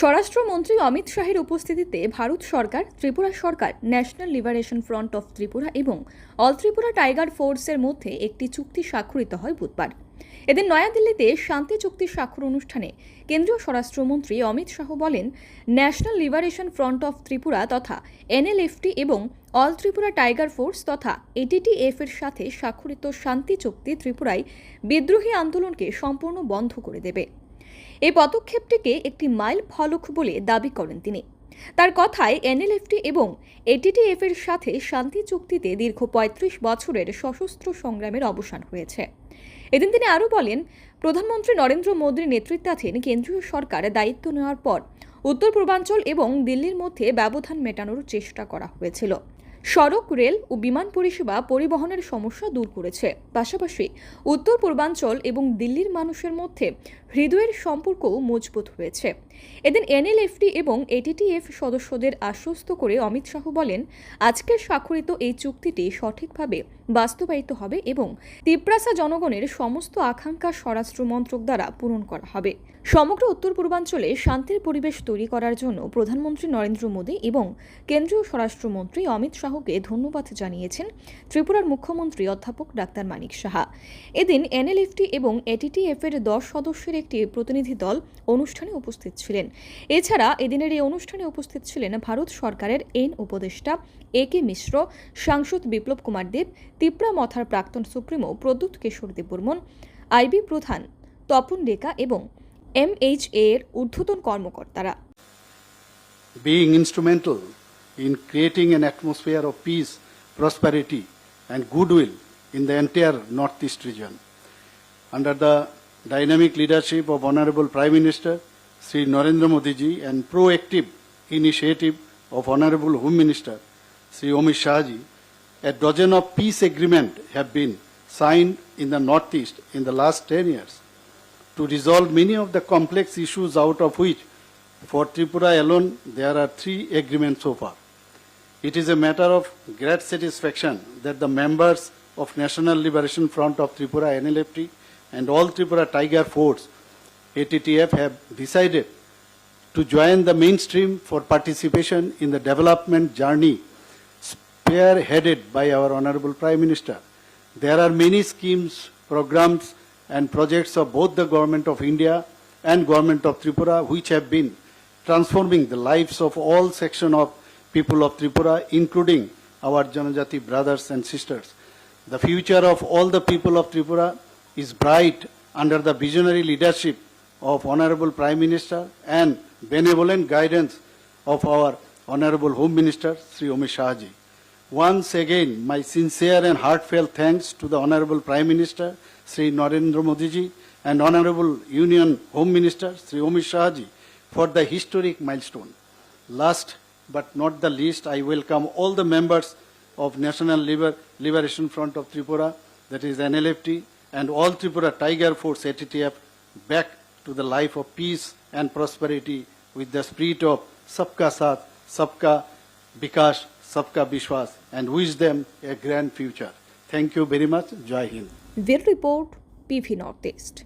স্বরাষ্ট্রমন্ত্রী অমিত শাহের উপস্থিতিতে ভারত সরকার, ত্রিপুরা সরকার, National Liberation Front of Tripura এবং অল ত্রিপুরা টাইগার ফোর্সের মধ্যে একটি চুক্তি স্বাক্ষরিত হয় বুধবার। এদিন নয়াদিল্লিতে শান্তি চুক্তি স্বাক্ষর অনুষ্ঠানে কেন্দ্রীয় স্বরাষ্ট্রমন্ত্রী অমিত শাহ বলেন, national liberation front of Tripura তথা এনএলএফটি এবং অল ত্রিপুরা টাইগার ফোর্স তথা এটিটিএফ এর সাথে স্বাক্ষরিত শান্তি চুক্তি ত্রিপুরায় বিদ্রোহী আন্দোলনকে সম্পূর্ণ বন্ধ করে দেবে। এই পদক্ষেপটিকে একটি মাইল ফলক বলে দাবি করেন তিনি। তার কথায় এনএলএফটি এবং এটিটিএফ এর সাথে শান্তি চুক্তিতে দীর্ঘ পঁয়ত্রিশ বছরের সশস্ত্র সংগ্রামের অবসান হয়েছে। এদিন তিনি আরও বলেন, প্রধানমন্ত্রী নরেন্দ্র মোদীর নেতৃত্বাধীন কেন্দ্রীয় সরকার দায়িত্ব নেওয়ার পর উত্তর পূর্বাঞ্চল এবং দিল্লির মধ্যে ব্যবধান মেটানোর চেষ্টা করা হয়েছিল। সড়ক, রেল ও বিমান পরিষেবা পরিবহনের সমস্যা দূর করেছে। পাশাপাশি উত্তর পূর্বাঞ্চল এবং দিল্লির মানুষের মধ্যে হৃদয়ের সম্পর্কও মজবুত হয়েছে। এদিন এনএলএফটি এবং এটিটিএফ সদস্যদের আশ্বস্ত করে অমিত শাহ বলেন আজকের স্বাক্ষরিত এই চুক্তিটি সঠিকভাবে বাস্তবায়িত হবে এবং তিপ্রাসা জনগণের সমস্ত আকাঙ্ক্ষা স্বরাষ্ট্র মন্ত্রক দ্বারা পূরণ করা হবে। সমগ্র উত্তর পূর্বাঞ্চলে শান্তির পরিবেশ তৈরি করার জন্য প্রধানমন্ত্রী নরেন্দ্র মোদী এবং কেন্দ্রীয় স্বরাষ্ট্রমন্ত্রী অমিত শাহকে ধন্যবাদ জানিয়েছেন ত্রিপুরার মুখ্যমন্ত্রী অধ্যাপক ডাক্তার মানিক সাহা। এদিন এনএলএফটি এবং এটিটিএফ এর দশ সদস্যের একটি প্রতিনিধি দল অনুষ্ঠানে উপস্থিত ছিলেন এছাড়া এদিনের এই অনুষ্ঠানে উপস্থিত ছিলেন ভারত সরকারের এন উপদেষ্টা এ কে মিশ্র সাংসদ বিপ্লব কুমার দেব তিপ্রা মথার প্রাক্তন সুপ্রিমো প্রদ্যুৎ কিশোর দেববর্মন আইবি প্রধান তপন রেখা এবং এমএইচএ এর ঊর্ধ্বতন কর্মকর্তারা being instrumental in creating an atmosphere of peace, prosperity, and goodwill in the entire Northeast region. Under the dynamic leadership of Honorable Prime Minister Sri Narendra Modi ji and proactive initiative of Honorable Home Minister Sri Omi Shah ji, a dozen of peace agreements have been signed in the Northeast in the last 10 years to resolve many of the complex issues out of which for Tripura alone, there are three agreements so far. It is a matter of great satisfaction that the members of National Liberation Front of Tripura, NLFT, and all Tripura Tiger Force, ATTF, have decided to join the mainstream for participation in the development journey spearheaded by our Honorable Prime Minister. There are many schemes, programs, and projects of both the Government of India and Government of Tripura which have been transforming the lives of all section of people of Tripura, including our Janajati brothers and sisters. The future of all the people of Tripura is bright under the visionary leadership of Honorable Prime Minister and benevolent guidance of our Honorable Home Minister, Sri Omi Shahji. Once again, my sincere and heartfelt thanks to the Honorable Prime Minister, Sri Narendra Modi ji, and Honorable Union Home Minister, Sri Omi Shah for the historic milestone. Last but not the least, I welcome all the members of National Liber- Liberation Front of Tripura, that is NLFT, and all Tripura Tiger Force ATTF back to the life of peace and prosperity with the spirit of Sabka Saath, Sabka Bikash, Sabka Bishwas, and wish them a grand future. Thank you very much. Jai Hind. Bureau report PV east